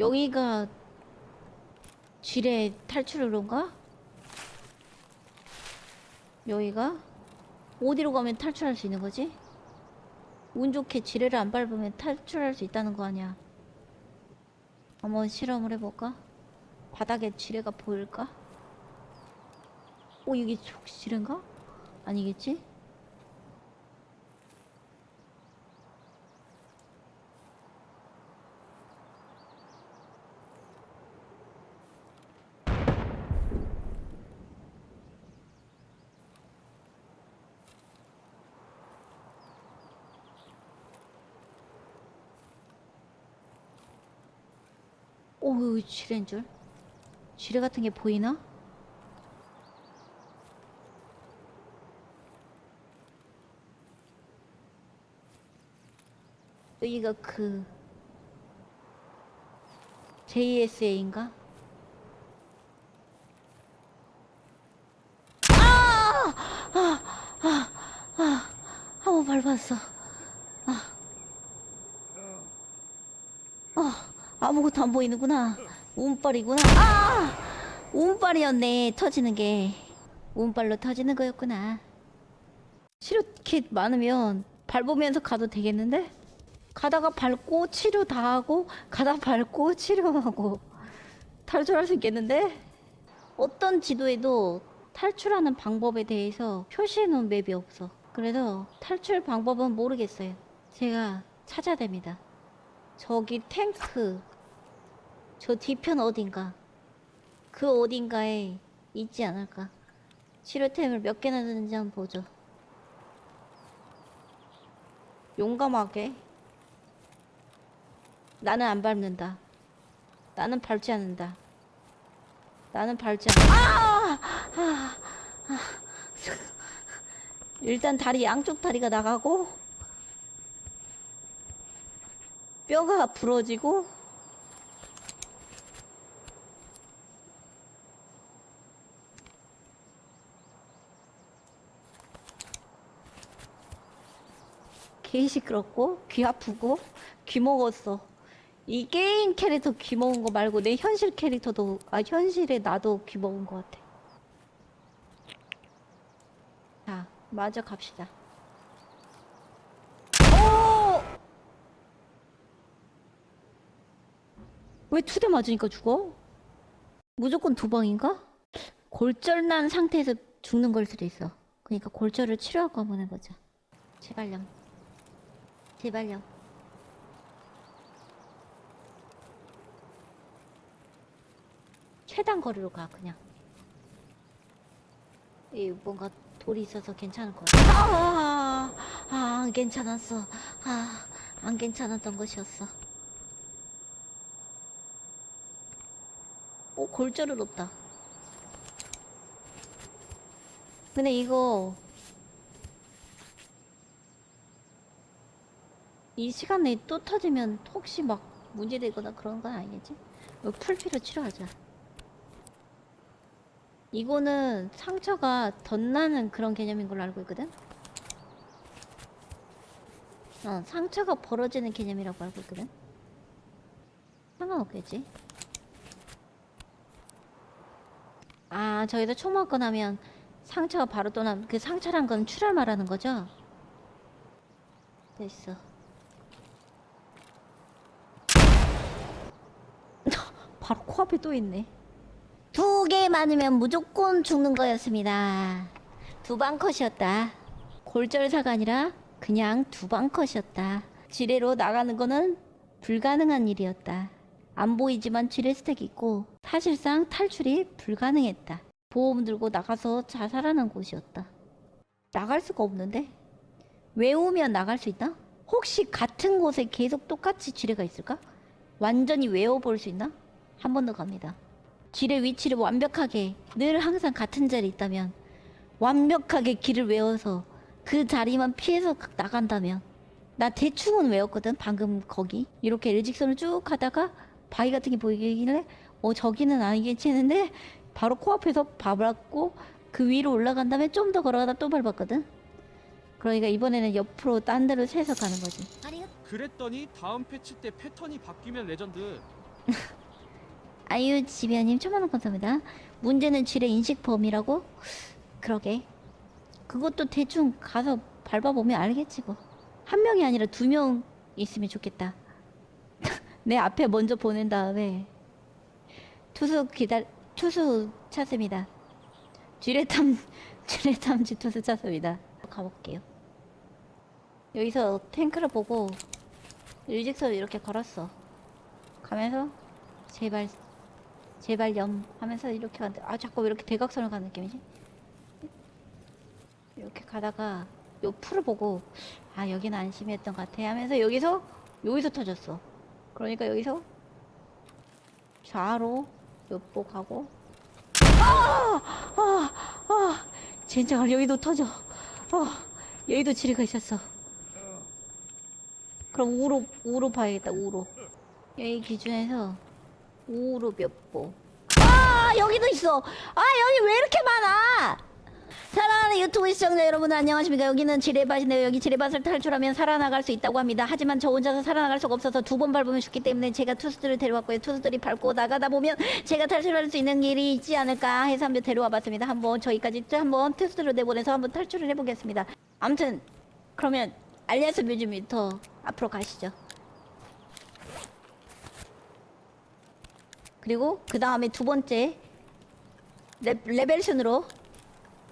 여기가 지뢰 탈출로인가? 여기가 어디로 가면 탈출할 수 있는 거지? 운 좋게 지뢰를 안 밟으면 탈출할 수 있다는 거 아니야? 한번 실험을 해볼까? 바닥에 지뢰가 보일까? 오 이게 혹시 지뢰인가? 아니겠지? 오 이거 지뢰인 줄? 지뢰 같은 게 보이나? 여기가 그 JSA인가? 아! 아! 아! 아! 한번 밟았어. 아. 아, 아무것도 안 보이는구나. 운빨이구나. 아! 운빨이었네. 터지는 게. 운빨로 터지는 거였구나. 치료킷 많으면 밟으면서 가도 되겠는데? 가다가 밟고 치료 다 하고 가다 밟고 치료하고 탈출할 수 있겠는데? 어떤 지도에도 탈출하는 방법에 대해서 표시해 놓은 맵이 없어. 그래서 탈출 방법은 모르겠어요. 제가 찾아야 됩니다. 저기 탱크 저 뒤편 어딘가 그 어딘가에 있지 않을까 치료템을 몇 개나 드는지 한번 보죠 용감하게 나는 안 밟는다 나는 밟지 않는다 나는 밟지 않 아! 아! 아! 일단 다리 양쪽 다리가 나가고 뼈가 부러지고 개 시끄럽고 귀 아프고 귀 먹었어. 이 게임 캐릭터 귀 먹은 거 말고 내 현실 캐릭터도 아 현실에 나도 귀 먹은 것 같아. 자, 마저 갑시다. 오! 왜두대 맞으니까 죽어? 무조건 두 방인가? 골절난 상태에서 죽는 걸 수도 있어. 그러니까 골절을 치료하고 한번 해보자. 제발요. 제발요. 최단 거리로 가 그냥. 이 뭔가 돌이 있어서 괜찮을 것 같아. 아, 아, 안 괜찮았어. 아, 안 괜찮았던 것이었어. 오, 골절을 놓다. 근데 이거 이 시간 내에 또 터지면 혹시 막 문제되거나 그런 건 아니겠지? 이거 풀피로 치료하자. 이거는 상처가 덧나는 그런 개념인 걸로 알고 있거든? 어, 상처가 벌어지는 개념이라고 알고 있거든? 상관없겠지? 아, 저기서 총 맞고 나면 상처가 바로 떠나, 그 상처란 건 출혈 말하는 거죠? 됐어. 바로 코앞에 또 있네. 두 개 많으면 무조건 죽는 거였습니다. 두 방 컷이었다. 골절사가 아니라 그냥 두 방 컷이었다. 지뢰로 나가는 거는 불가능한 일이었다. 안 보이지만 지뢰 스택 있고 사실상 탈출이 불가능했다. 보험 들고 나가서 자살하는 곳이었다. 나갈 수가 없는데? 외우면 나갈 수 있나? 혹시 같은 곳에 계속 똑같이 지뢰가 있을까? 완전히 외워볼 수 있나? 한 번 더 갑니다. 지뢰 위치를 완벽하게 늘 항상 같은 자리에 있다면 완벽하게 길을 외워서 그 자리만 피해서 나간다면 나 대충은 외웠거든 방금 거기. 이렇게 일직선을 쭉 가다가 바위 같은 게 보이길래 어 저기는 아니겠지는데 바로 코앞에서 밟았고 그 위로 올라간 다음에 좀 더 걸어가다 또 밟았거든. 그러니까 이번에는 옆으로 딴 데로 새서 가는 거지. 그랬더니 다음 패치 때 패턴이 바뀌면 레전드 아유 지배님 천만원 감사합니다. 문제는 지뢰 인식 범위라고? 그러게. 그것도 대충 가서 밟아보면 알겠지 뭐. 한 명이 아니라 두 명 있으면 좋겠다. 내 앞에 먼저 보낸 다음에 투수 기다 투수 찾습니다. 쥐레탐 쥐레탐지 투수 찾습니다. 가볼게요. 여기서 탱크를 보고 일직선을 이렇게 걸었어. 가면서 제발 제발 염 하면서 이렇게 가는데 아 자꾸 왜 이렇게 대각선을 가는 느낌이지? 이렇게 가다가 요 풀을 보고 아 여기는 안심했던 것 같아 하면서 여기서 여기서 터졌어. 그러니까 여기서 좌로 옆보 가고 아! 아! 아! 진짜 여기도 터져. 아! 여기도 지뢰가 있었어. 그럼 우로 우로 봐야겠다. 우로. 여기 기준에서 우로 몇 보. 아 여기도 있어. 아 여기 왜 이렇게 많아? 사랑하는 유튜브 시청자 여러분 안녕하십니까. 여기는 지뢰밭인데요. 여기 지뢰밭을 탈출하면 살아나갈 수 있다고 합니다. 하지만 저 혼자서 살아나갈 수가 없어서 두 번 밟으면 죽기 때문에 제가 투수들을 데려왔고요. 투수들이 밟고 나가다 보면 제가 탈출할 수 있는 길이 있지 않을까 해서 한번 데려와 봤습니다. 한번 저희까지 또 한번 테스트를 내보내서 한번 탈출을 해보겠습니다. 아무튼 그러면 알리아스 뮤즈미터 앞으로 가시죠 그리고 그 다음에 두 번째 레, 레벨 순으로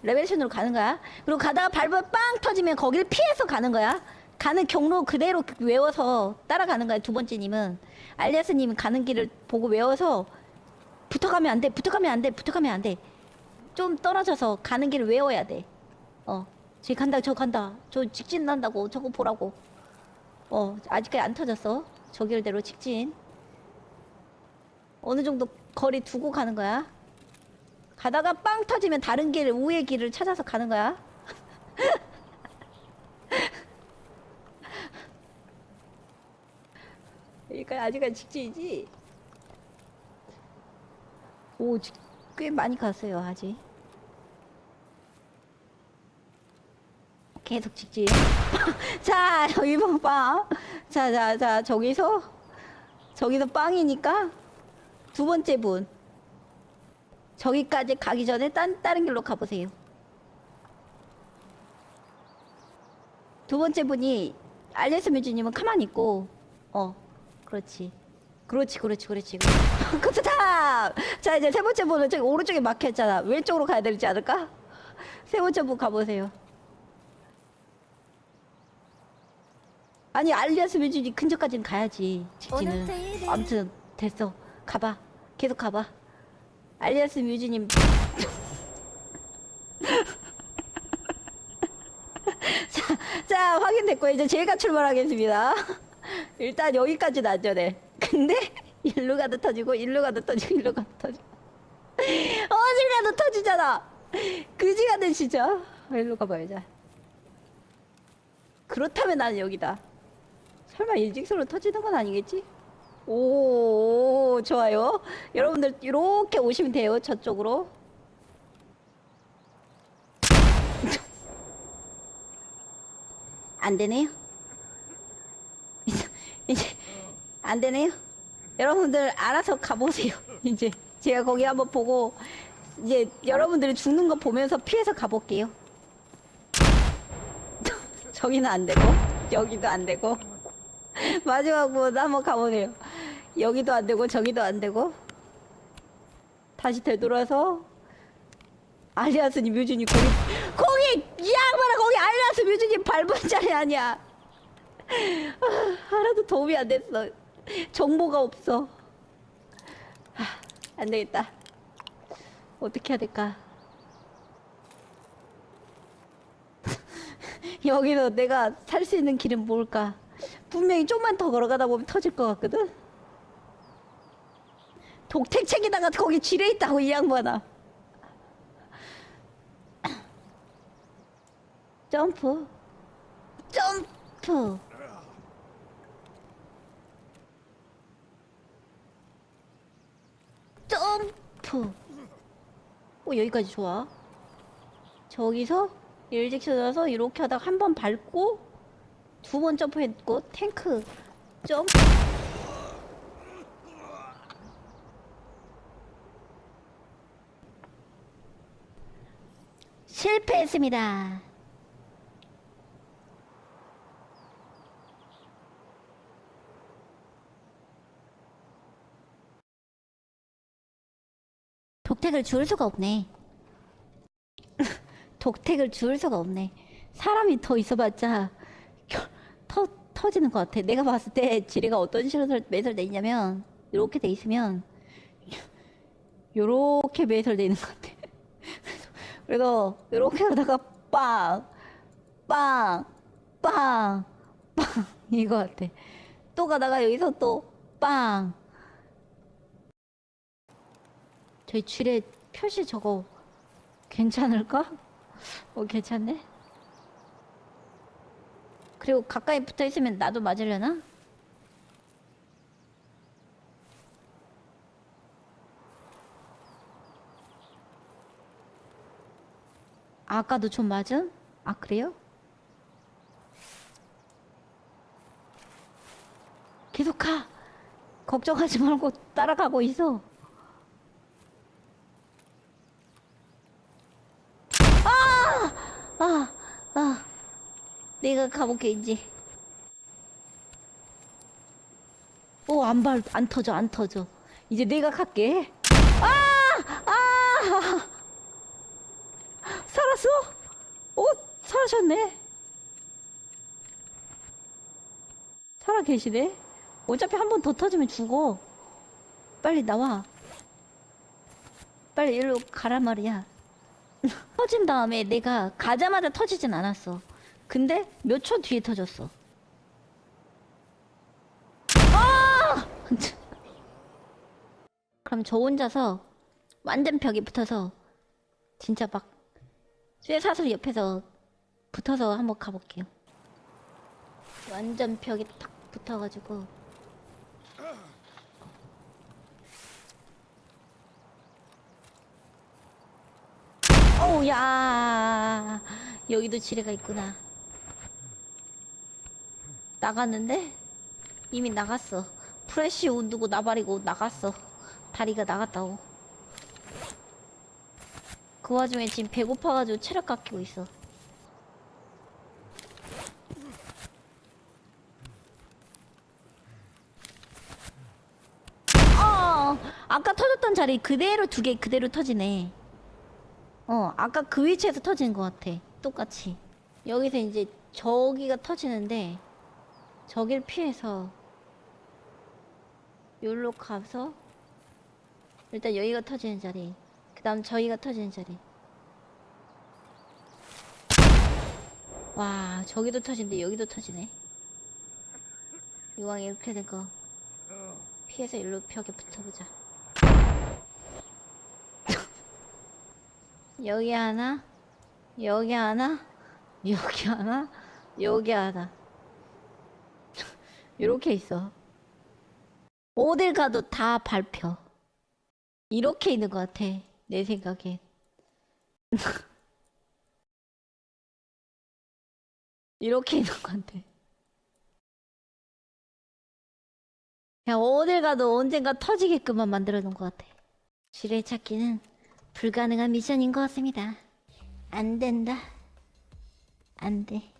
레벨 순으로 가는 거야. 그리고 가다가 밟아 빵 터지면 거기를 피해서 가는 거야. 가는 경로 그대로 외워서 따라가는 거야. 두 번째 님은 알리아스 님은 가는 길을 보고 외워서 붙어가면 안 돼. 붙어가면 안 돼. 붙어가면 안 돼. 좀 떨어져서 가는 길을 외워야 돼. 어, 쟤 간다. 저 간다. 저 직진 난다고. 저거 보라고. 어, 아직까지 안 터졌어. 저 길대로 직진. 어느 정도 거리 두고 가는 거야. 가다가 빵 터지면 다른 길, 우회 길을 찾아서 가는 거야. 그러니까 아직은 직진이지. 오, 직- 꽤 많이 갔어요, 아직. 계속 직진. 자, 여기 봐, 빵. 자, 자, 자, 저기서, 저기서 빵이니까 두 번째 분. 저기까지 가기 전에 딴, 다른 길로 가보세요. 두 번째 분이 알레스 뮤즈님은 가만히 있고, 어, 그렇지. 그렇지, 그렇지, 그렇지. 그렇다! 자, 이제 세 번째 분은 저기 오른쪽에 막혔잖아. 왼쪽으로 가야 되지 않을까? 세 번째 분 가보세요. 아니, 알리아스 뮤즈님 근처까지는 가야지. 직진은. 아무튼, 됐어. 가봐. 계속 가봐. 알리아스 뮤즈님. 자, 자 확인됐고 이제 제가 출발하겠습니다. 일단 여기까지는 안전해 근데 일로 가도 터지고 일로 가도 터지고 일로 가도 터지고. 어딜 가도 터지잖아. 그지 가는 진짜. 일로 가봐야지 그렇다면 나는 여기다. 설마 일직선으로 터지는 건 아니겠지? 오, 오, 좋아요. 여러분들 이렇게 오시면 돼요. 저쪽으로. 안 되네요. 이제, 안 되네요. 여러분들 알아서 가보세요. 이제 제가 거기 한번 보고 이제 여러분들이 죽는 거 보면서 피해서 가볼게요. 저기는 안 되고 여기도 안 되고 마지막 분 한번 가보세요. 여기도 안 되고 저기도 안 되고 다시 되돌아서 알리아스님 뮤즈님 거기 거기 이 양반아 거기 알리아스 뮤즈님 밟은 자리 아니야. 아, 하나도 도움이 안 됐어. 정보가 없어. 아, 안 되겠다. 어떻게 해야 될까? 여기서 내가 살 수 있는 길은 뭘까? 분명히 좀만 더 걸어가다 보면 터질 것 같거든? 독택책에다가 거기 지뢰 있다고 이 양반아. 점프. 점프. 점프. 오, 여기까지 좋아. 저기서 일직선 와서 이렇게 하다가 한 번 밟고 두 번 점프했고 탱크 점프 실패했습니다. 독택을 주울 수가 없네. 독택을 주울 수가 없네. 사람이 더 있어봤자 겨- 터 터지는 것 같아. 내가 봤을 때 지뢰가 어떤 식으로 설- 매설돼 있냐면 이렇게 돼 있으면 요렇게 매설돼 있는 것 같아. 그래서 이렇게 하다가 빵, 빵, 빵, 빵 이거 같아. 또 가다가 여기서 또 빵. 저희 줄에 표시 저거 괜찮을까? 어 괜찮네. 그리고 가까이 붙어 있으면 나도 맞으려나? 아까도 좀 맞음? 아 그래요? 계속 가. 걱정하지 말고 따라가고 있어. 아, 아, 내가 가볼게 이제. 오, 안 발, 안 터져, 안 터져. 이제 내가 갈게. 아, 아, 살았어? 오, 살아셨네. 살아 계시네. 어차피 한 번 더 터지면 죽어. 빨리 나와. 빨리 일로 가란 말이야. 터진 다음에 내가 가자마자 터지진 않았어. 근데 몇 초 뒤에 터졌어. 아! 그럼 저 혼자서 완전 벽에 붙어서 진짜 막 쇠사슬 옆에서 붙어서 한번 가볼게요. 완전 벽에 탁 붙어가지고. 어우 야 여기도 지뢰가 있구나. 나갔는데? 이미 나갔어. 프레쉬 운두고 나발이고 나갔어. 다리가 나갔다고 그 와중에 지금 배고파가지고 체력 깎이고 있어 어 아까 터졌던 자리 그대로 두 개 그대로 터지네 어, 아까 그 위치에서 터지는 것 같아. 똑같이. 여기서 이제 저기가 터지는데, 저길 피해서, 여기로 가서, 일단 여기가 터지는 자리. 그 다음 저기가 터지는 자리. 와, 저기도 터지는데 여기도 터지네. 이왕 이렇게 된 거, 피해서 일로 벽에 붙어보자. 여기 하나, 여기 하나, 여기 하나, 여기 하나. 이렇게 있어. 어딜 가도 다 밟혀. 이렇게 있는 것 같아. 내 생각에. 이렇게 있는 것 같아. 그냥 어딜 가도 언젠가 터지게끔만 만들어 놓은 것 같아. 지뢰 찾기는 불가능한 미션인 것 같습니다. 안 된다. 안 돼.